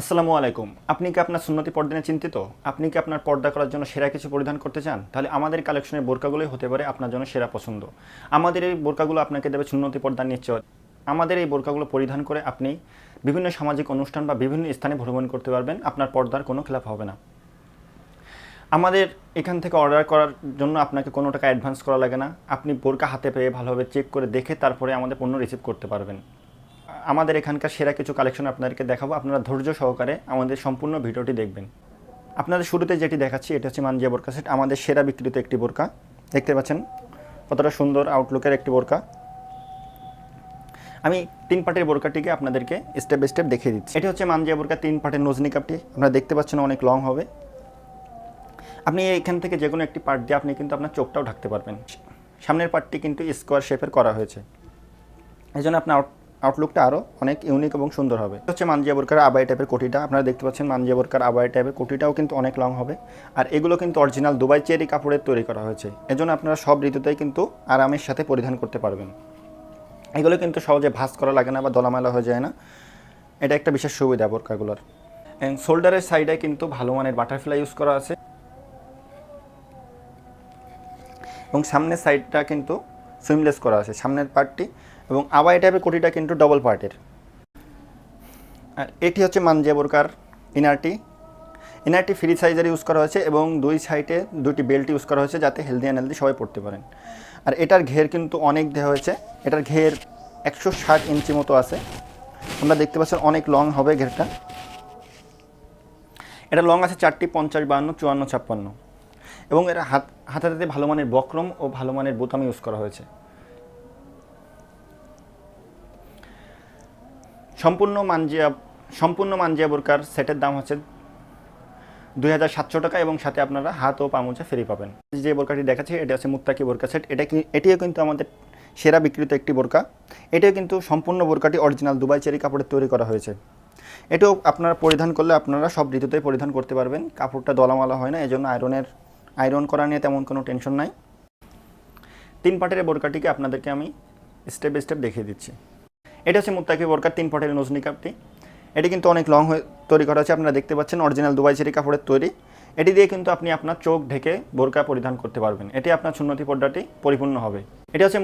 আসসালামু আলাইকুম। আপনি কি আপনার সুন্নতি পর্দা নিয়ে চিন্তিত? আপনি কি আপনার পর্দা করার জন্য সেরা কিছু পরিধান করতে চান? তাহলে আমাদের কালেকশনের বোরকাগুলোই হতে পারে আপনার জন্য সেরা পছন্দ। আমাদের এই বোরকাগুলো আপনাকে দেবে সুন্নতি পর্দা নিশ্চয়। আমাদের এই বোরকাগুলো পরিধান করে আপনি বিভিন্ন সামাজিক অনুষ্ঠান বা বিভিন্ন স্থানে ভ্রমণ করতে পারবেন। আপনার পর্দার কোনো খেলাপ হবে না। আমাদের এখান থেকে অর্ডার করার জন্য আপনাকে কোনো টাকা অ্যাডভান্স করা লাগে না। আপনি বোরকা হাতে পেয়ে ভালোভাবে চেক করে দেখে তারপরে আমাদের পণ্য রিসিভ করতে পারবেন। আমাদের এখানকার সেরা কিছু কালেকশন আপনাদেরকে দেখাবো। আপনারা ধৈর্য সহকারে আমাদের সম্পূর্ণ ভিডিওটি দেখবেন। আপনাদের শুরুতে যেটি দেখাচ্ছি, এটা হচ্ছে মানজিয়া বোরকা সেট আমাদের সেরা বিক্রিত একটি বোরকা। দেখতে পাচ্ছেন কতটা সুন্দর আউটলুকের একটি বোরকা। আমি তিন পাটের বোরকাটিকে আপনাদেরকে স্টেপ বাই স্টেপ দেখিয়ে দিচ্ছি। এটি হচ্ছে মানজিয়া বোরকা তিন পাটের নজনি কাপটি। আপনারা দেখতে পাচ্ছেন অনেক লং হবে। আপনি এখান থেকে যে কোনো একটি পার্ট দিয়ে আপনি কিন্তু আপনার চোখটাও ঢাকতে পারবেন। সামনের পার্টটি কিন্তু স্কোয়ার শেপের করা হয়েছে। এই জন্য আপনার আউট আউটলুকটা আরও অনেক ইউনিক এবং সুন্দর হবে। হচ্ছে মানজিয়া বোরকার আবাই টাইপের কোটিটা আপনারা দেখতে পাচ্ছেন মানজিয়া বোরকার আবাই টাইপের কোটিটাও কিন্তু অনেক লং হবে। আর এগুলো কিন্তু অরিজিনাল দুবাই চেরি কাপড়ের তৈরি করা হয়েছে। এজন্য আপনারা সব ঋতুতেই কিন্তু আরামের সাথে পরিধান করতে পারবেন। এগুলো কিন্তু সহজে ভাঁজ করা লাগে না বা দলামেলা হয়ে যায় না। এটা একটা বিশেষ সুবিধা বোরকাগুলোর। অ্যান্ড শোল্ডারের সাইডে কিন্তু ভালো মানের বাটারফ্লাই ইউজ করা আছে। এবং সামনের সাইডটা কিন্তু সুইমলেস করা আছে। সামনের পার্টটি এবং আবাই টাইপের কোটিটা কিন্তু ডবল পার্টের আর এটি হচ্ছে মানজিয়া বোরকার ইনারটি। ইনারটি ফ্রি সাইজের ইউজ করা হয়েছে এবং দুই সাইডে দুটি বেল্ট ইউজ করা হয়েছে যাতে হেলদি অ্যান্ড হেলদি সবাই পড়তে পারেন। আর এটার ঘের কিন্তু অনেক দেওয়া হয়েছে। এটার ঘের একশো ষাট ইঞ্চি মতো আছে। আমরা দেখতে পাচ্ছেন অনেক লং হবে ঘেরটা। এটা লং আছে চারটি পঞ্চাশ, বাহান্ন, চুয়ান্ন, ছাপ্পান্ন। এবং এর হাত, হাতাতে ভালো মানের বক্রম ও ভালো মানের বোতাম ইউজ করা হয়েছে। সম্পূর্ণ মানজিয়া সম্পূর্ণ মানজিয়া বোরকার সেটের দাম হচ্ছে দুই হাজার সাতশো টাকা এবং সাথে আপনারা হাত ও পামোচা ফ্রি পাবেন। যে বোরকাটি দেখাচ্ছে, এটা হচ্ছে মুত্তাকি বোরকা সেট এটা এটিও কিন্তু আমাদের সেরা বিক্রিত একটি বোরকা। এটিও কিন্তু সম্পূর্ণ বোরকাটি অরিজিনাল দুবাই চেরি কাপড়ের তৈরি করা হয়েছে। এটাও আপনারা পরিধান করলে আপনারা সব ঋতুতেই পরিধান করতে পারবেন। কাপড়টা দলামালা হয় না, এজন্য আয়রনের আয়রন করা নিয়ে তেমন কোনো টেনশন নাই। তিন পাটের বোরকাটিকে আপনাদেরকে আমি স্টেপ বাই স্টেপ দেখিয়ে দিচ্ছি। এটা হচ্ছে মুত্তাকি বোরকার তিন পাটের নজনি কাপটি এটি কিন্তু অনেক লং হয়ে তৈরি করা হয়েছে আপনারা দেখতে পাচ্ছেন অরিজিনাল দুবাই চেরি কাপড়ের তৈরি। এটি দিয়ে কিন্তু আপনি আপনার চোখ ঢেকে বোরকা পরিধান করতে পারবেন। এটি আপনার সুন্নতি পর্দাটি পরিপূর্ণ হবে। এটি হচ্ছে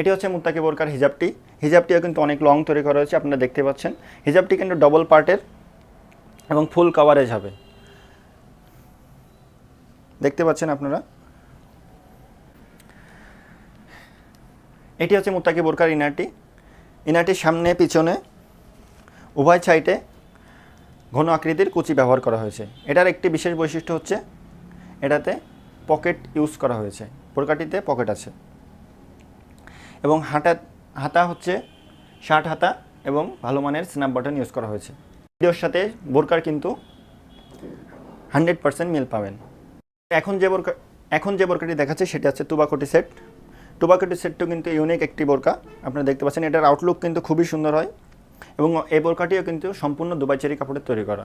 এটি হচ্ছে মুত্তাকি বোরকার হিজাবটি। হিজাবটিও কিন্তু অনেক লং তৈরি করা হয়েছে, আপনারা দেখতে পাচ্ছেন। হিজাবটি কিন্তু ডবল পার্টের এবং ফুল কভারেজ হবে। দেখতে পাচ্ছেন আপনারা? এটি হচ্ছে মুত্তাকি বোরকার ইনারটি। ইনারটির সামনে, পিছনে, উভয় সাইডে ঘন আকৃতির কুচি ব্যবহার করা হয়েছে। এটার একটি বিশেষ বৈশিষ্ট্য হচ্ছে, এটাতে পকেট ইউজ করা হয়েছে। বোরকাটিতে পকেট আছে। এবং হাঁটা, হাতা হচ্ছে শার্ট হাতা এবং ভালো মানের স্ন্যাপ বাটন ইউজ করা হয়েছে। ভিডিওর সাথে বোরকার কিন্তু হান্ড্রেড পার্সেন্ট মিল পাবেন। এখন যে বোরকা এখন যে বোরকাটি দেখাচ্ছে, সেটা হচ্ছে তুবাকটি সেট। টুবাকটি সেটটিও কিন্তু ইউনিক একটি বোরকা। আপনারা দেখতে পাচ্ছেন, এটার আউটলুক কিন্তু খুবই সুন্দর হয় এবং এই বোরকাটিও কিন্তু সম্পূর্ণ দুবাই চেরি কাপড়ের তৈরি করা।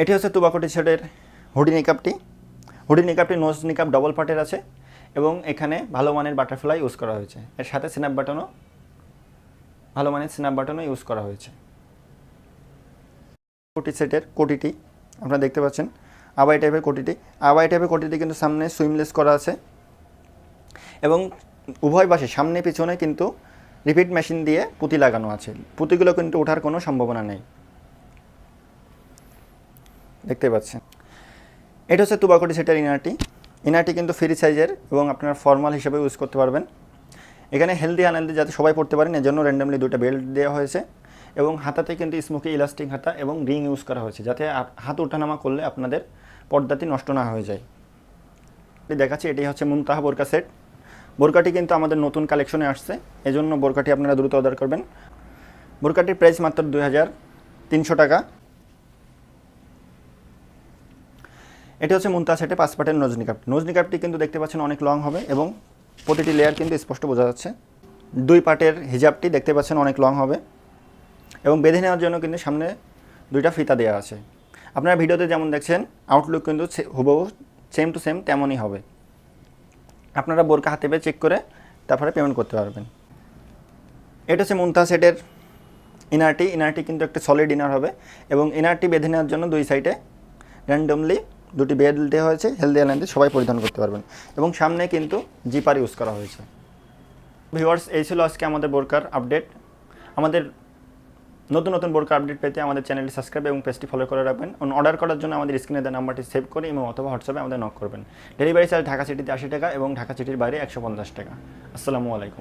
এটি হচ্ছে তুবাকটি সেটের হুডি নিকাপটি হুডি নিকাপটি নোজ নিকাপ ডবল পার্টের আছে এবং এখানে ভালো মানের বাটারফ্লাই ইউজ করা হয়েছে। এর সাথে স্ন্যাপ বাটনও ভালো মানের স্ন্যাপ বাটনও ইউজ করা হয়েছে। কোটি সেটের কোটিটি আপনারা দেখতে পাচ্ছেন, আবাই টাইপের কোটিটি আবাই টাইপের কোটিটি কিন্তু সামনে সুইমলেস করা আছে এবং উভয় পাশে সামনে, পিছনে কিন্তু রিপিট মেশিন দিয়ে পুঁতি লাগানো আছে। পুঁতিগুলো কিন্তু ওঠার কোনো সম্ভাবনা নেই। দেখতে পাচ্ছেন? এটা হচ্ছে তুবাকটি সেটের ইনারটি ইনারটি কিন্তু ফ্রি সাইজের এবং আপনার ফর্মাল হিসেবে ইউজ করতে পারবেন। এখানে হেলদি আনহেলদি যাতে সবাই পড়তে পারেন, এজন্য র্যান্ডামলি দুটো বেল্ট দেওয়া হয়েছে এবং হাতাতে কিন্তু স্মোকি ইলাস্টিক হাতা এবং রিং ইউজ করা হয়েছে, যাতে হাত ওঠানামা করলে আপনাদের পর্দাটি নষ্ট না হয়ে যায়। দেখাচ্ছি এটি হচ্ছে মুনতাহা বোরকা সেট বোরকাটি কিন্তু আমাদের নতুন কালেকশনে আসছে। এজন্য বোরকাটি আপনারা দ্রুত অর্ডার করবেন। বোরকাটির প্রাইস মাত্র দুই হাজার তিনশো টাকা। এটি হচ্ছে মুন্তা সেটে পাঁচ পাটের নজনি কাপ নজনি কাপটি কিন্তু দেখতে পাচ্ছেন অনেক লং হবে এবং প্রতিটি লেয়ার কিন্তু স্পষ্ট বোঝা যাচ্ছে। দুই পাটের হিজাবটি দেখতে পাচ্ছেন অনেক লং হবে এবং বেঁধে নেওয়ার জন্য কিন্তু সামনে দুইটা ফিতা দেওয়া আছে। আপনারা ভিডিওতে যেমন দেখছেন আউটলুক কিন্তু হুবহু সেম টু সেম তেমনই হবে। আপনারা বোরকা হাতে পেয়ে চেক করে তারপরে পেমেন্ট করতে পারবেন। এটা হচ্ছে মুনতা সেটের ইনারটি ইনারটি কিন্তু একটা সলিড ইনার হবে এবং ইনারটি বেঁধে নেওয়ার জন্য দুই সাইডে র্যান্ডমলি দুটি বেল্ট দেওয়া হয়েছে হেলদি অ্যালাইন্সে সবাই পরিধান করতে পারবেন। এবং সামনে কিন্তু জিপার ইউজ করা হয়েছে। ভিউয়ার্স এই ছিল আজকে আমাদের বোরকার আপডেট আমাদের নতুন নতুন বোর্ড আপডেট পেতে আমাদের চ্যানেলটি সাবস্ক্রাইব এবং পেজটি ফলো করে রাখবেন। অর্ডার করার জন্য আমাদের স্ক্রিনে দেওয়া নাম্বারটি সেভ করে এবং অথবা হোয়াটসঅ্যাপে আমাদের নক করবেন। ডেলিভারি চার্জ ঢাকা সিটিতে আশি টাকা এবং ঢাকা সিটির বাইরে একশো পঞ্চাশ টাকা। আসসালামু আলাইকুম।